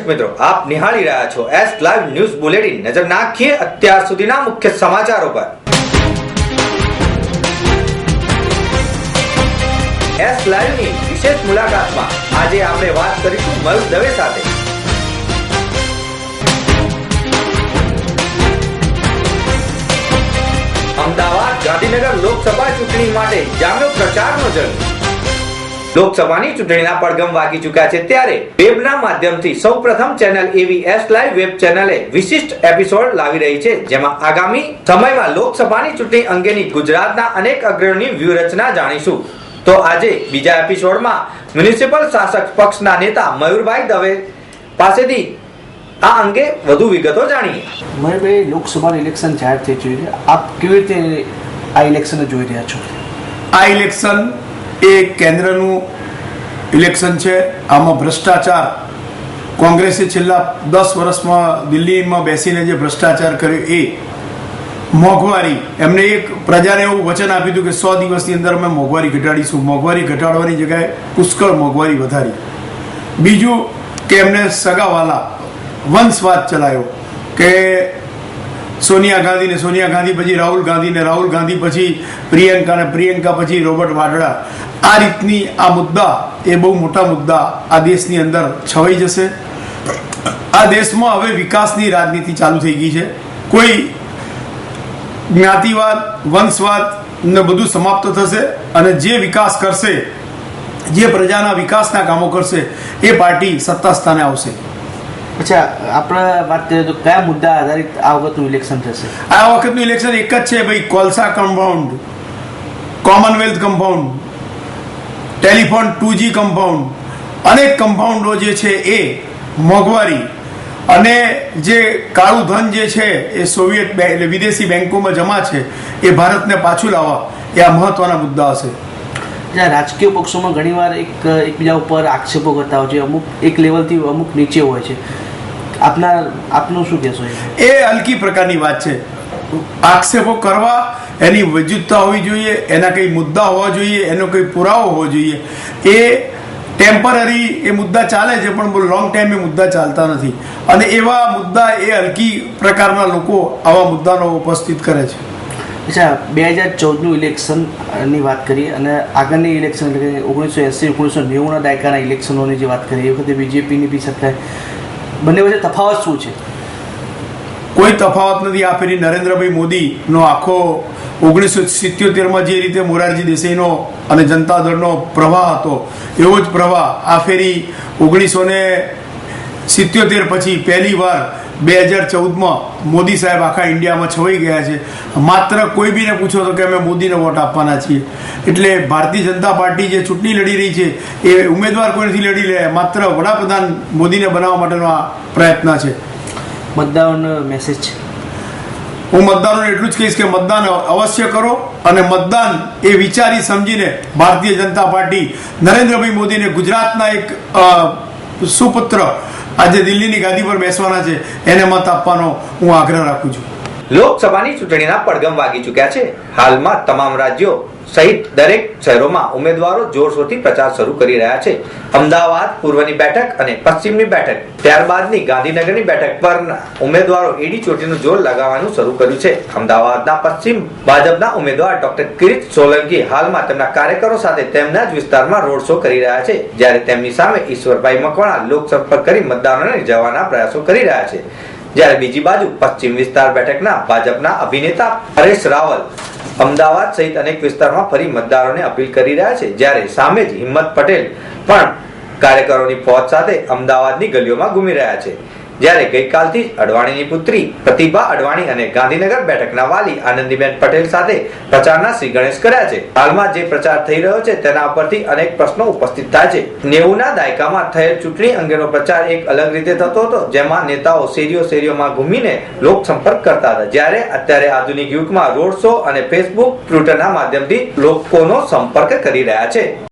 મિત્રો, આપ નિહાળી રહ્યા છો એસ લાઈવ ન્યૂઝ બુલેટિન નજર નાખીએ અત્યાર સુધીના મુખ્ય સમાચારો પર. એસ લાઈવની વિશેષ મુલાકાતમાં આજે આપણે વાત કરીશું મયુર દવે સાથે. અમદાવાદ ગાંધીનગર લોકસભા ચૂંટણી માટે જામ્યો પ્રચારનો જંગ. લોકસભાની ચૂંટણીના પડઘમ વાગી ચૂક્યા છે ત્યારે વેબના માધ્યમથી સૌપ્રથમ ચેનલ એવી એસ લાઈવ વેબ ચેનલે વિશિષ્ટ એપિસોડ લાવી રહી છે જેમાં આગામી સમયમાં લોકસભાની ચૂંટણી અંગેની ગુજરાતના અનેક અગ્રણીની વ્યૂહરચના જાણીશું. તો આજે બીજા એપિસોડમાં મ્યુનિસિપલ શાસક પક્ષના નેતા મયુરભાઈ દવે પાસેથી આ અંગે વધુ વિગતો જાણીએ. મયુરભાઈ લોકસભાનું ઇલેક્શન જાહેર થઈ ચૂક્યું છે. આપ કેવી રીતે આ ઇલેક્શન જોઈ રહ્યા છો? આ ઇલેક્શન એ કેન્દ્રનું ઇલેક્શન છે. આમાં ભ્રષ્ટાચાર. કોંગ્રેસે છેલ્લા દસ વર્ષમાં દિલ્હીમાં બેસીને જે ભ્રષ્ટાચાર કર્યો એ મોંઘવારી. એમને એક પ્રજાને એવું વચન આપ્યું હતું કે સો દિવસની અંદર અમે મોંઘવારી ઘટાડીશું. મોંઘવારી ઘટાડવાની જગ્યાએ પુષ્કળ મોંઘવારી વધારી. બીજું કે એમને સગાવાલા વંશવાદ ચલાવ્યો કે સોનિયા ગાંધી ને સોનિયા ગાંધી પછી રાહુલ ગાંધી ને રાહુલ ગાંધી પછી પ્રિયંકા ને પ્રિયંકા પછી રોબર્ટ વાડરા. આ રીતની આ મુદ્દા, એ બહુ મોટા મુદ્દા આ દેશની અંદર છવાઈ જશે. આ દેશમાં હવે વિકાસની રાજનીતિ ચાલુ થઈ ગઈ છે. કોઈ જ્ઞાતિવાદ, વંશવાદ ને બધું સમાપ્ત થશે અને જે વિકાસ કરશે, જે પ્રજાના વિકાસના કામો કરશે, એ પાર્ટી સત્તા સ્થાને આવશે. અચ્છા, આપણે વાત કરીએ તો કયા મુદ્દા આધારિત આ વખતનું ઇલેક્શન થશે? આ વખતનું ઇલેક્શન એક જ છે ભાઈ, કોલસા compound commonwealth compound telephone two G compound અનેક કમ્પાઉન્ડો જે છે એ મોંઘવારી અને જે કાળું ધન જે છે એ સોવિયત એટલે વિદેશી બેંકોમાં જમા છે, એ ભારતને પાછું લાવવા એ આ મહત્વના મુદ્દા હશે. જ્યાં રાજકીય પક્ષોમાં ઘણીવાર એક, એકબીજા ઉપર આક્ષેપો કરતા હોય છે. અમુક એક લેવલથી અમુક નીચે હોય છે. આપના, આપનું શું કહેશો એ? હલકી પ્રકારની વાત છે. આક્ષેપો કરવા, એની વજુદતા હોવી જોઈએ, એના કંઈ મુદ્દા હોવા જોઈએ, એનો કંઈ પુરાવો હોવો જોઈએ. એ ટેમ્પરરી એ મુદ્દા ચાલે છે, પણ લોંગ ટાઈમ એ મુદ્દા ચાલતા નથી. અને એવા મુદ્દા એ હલકી પ્રકારના લોકો આવા મુદ્દાનો ઉપસ્થિત કરે છે. અચ્છા, બે હજાર ચૌદનું ઇલેક્શનની વાત કરીએ અને આગળની ઇલેક્શન એટલે ઓગણીસો એંસી, ઓગણીસો નેવુંના દાયકાના ઇલેક્શનોની જે વાત કરીએ, એ વખતે બીજેપીની બી સત્તા બંને વચ્ચે તફાવત શું છે? કોઈ તફાવત નથી. આ ફેરી નરેન્દ્રભાઈ મોદીનો આખો ઓગણીસો સિત્યોતેરમાં જે રીતે મોરારજી દેસાઈનો અને જનતા દળનો પ્રવાહ હતો, એવો જ પ્રવાહ આ ફેરી ઓગણીસો ને સિત્યોતેર પછી પહેલી વાર બે હજાર ચૌદમાં મોદી સાહેબ આખા ઇન્ડિયામાં છવાઈ ગયા છે. માત્ર કોઈ બીને પૂછો તો કે અમે મોદીને વોટ આપવાના છીએ. એટલે ભારતીય જનતા પાર્ટી જે ચૂંટણી લડી રહી છે એ ઉમેદવાર કોઈ નથી લડી રહ્યા માત્ર વડાપ્રધાન મોદીને બનાવવા માટેનો આ પ્રયત્ન છે. મતદારોનો મેસેજ છે હું મતદારોને એટલું જ કહીશ કે મતદાન અવશ્ય કરો અને મતદાન એ વિચારી સમજીને ભારતીય જનતા પાર્ટી નરેન્દ્રભાઈ મોદીને ગુજરાતના એક સુપુત્ર આજે દિલ્હીની ગાદી પર બેસવાના છે. એને મત આપવાનો હું આગ્રહ રાખું છું. લોકસભાની ચૂંટણીના પડગમ વાગી ચૂક્યા છે. હાલમાં તમામ રાજ્યો સહિત દરેક શહેરોમાં ઉમેદવારો જોરશોરથી પ્રચાર શરૂ કરી રહ્યા છે. અમદાવાદ પૂર્વની બેઠક અને પશ્ચિમની બેઠક, ત્યારબાદની ગાંધીનગરની બેઠક પર ઉમેદવારો એડી ચોટીનું જોર લગાવવાનું શરૂ કર્યું છે. અમદાવાદના પશ્ચિમ ભાજપના ઉમેદવાર ડોક્ટર કિરીટ સોલંકી હાલમાં તેમના કાર્યકરો સાથે તેમના જ વિસ્તારમાં રોડ શો કરી રહ્યા છે, જ્યારે તેમની સામે ઈશ્વરભાઈ મકવાણા લોકસંપર્ક કરી મતદારોને રીઝવવાના પ્રયાસો કરી રહ્યા છે. જ્યારે બીજી બાજુ પશ્ચિમ વિસ્તાર બેઠકના ભાજપના અભિનેતા હરેશ રાવલ અમદાવાદ સહિત અનેક વિસ્તારમાં ફરી મતદારોને અપીલ કરી રહ્યા છે. જ્યારે સામે જ હિંમત પટેલ પણ કાર્યકરોની પહોંચ સાથે અમદાવાદની ગલીઓમાં ઘૂમી રહ્યા છે. જ્યારે ગઈકાલથી જ અડવાણીની પુત્રી પ્રતિભા અડવાણી અને ગાંધીનગર બેઠકના વાલી આનંદીબેન પટેલ સાથે પ્રચારના શ્રી ગણેશ કર્યા છે. હાલમાં જે પ્રચાર થઈ રહ્યો છે તેના પરથી અનેક પ્રશ્નો ઉપસ્થિત થાય છે. નેવુંના દાયકામાં થયેલ ચૂંટણી અંગેનો પ્રચાર એક અલગ રીતે થતો હતો, જેમાં નેતાઓ શેરીઓ શેરીઓમાં ઘૂમીને લોક સંપર્ક કરતા હતા. જ્યારે અત્યારે આધુનિક યુગમાં રોડ શો અને ફેસબુક ટ્વિટરના માધ્યમથી લોકોનો સંપર્ક કરી રહ્યા છે.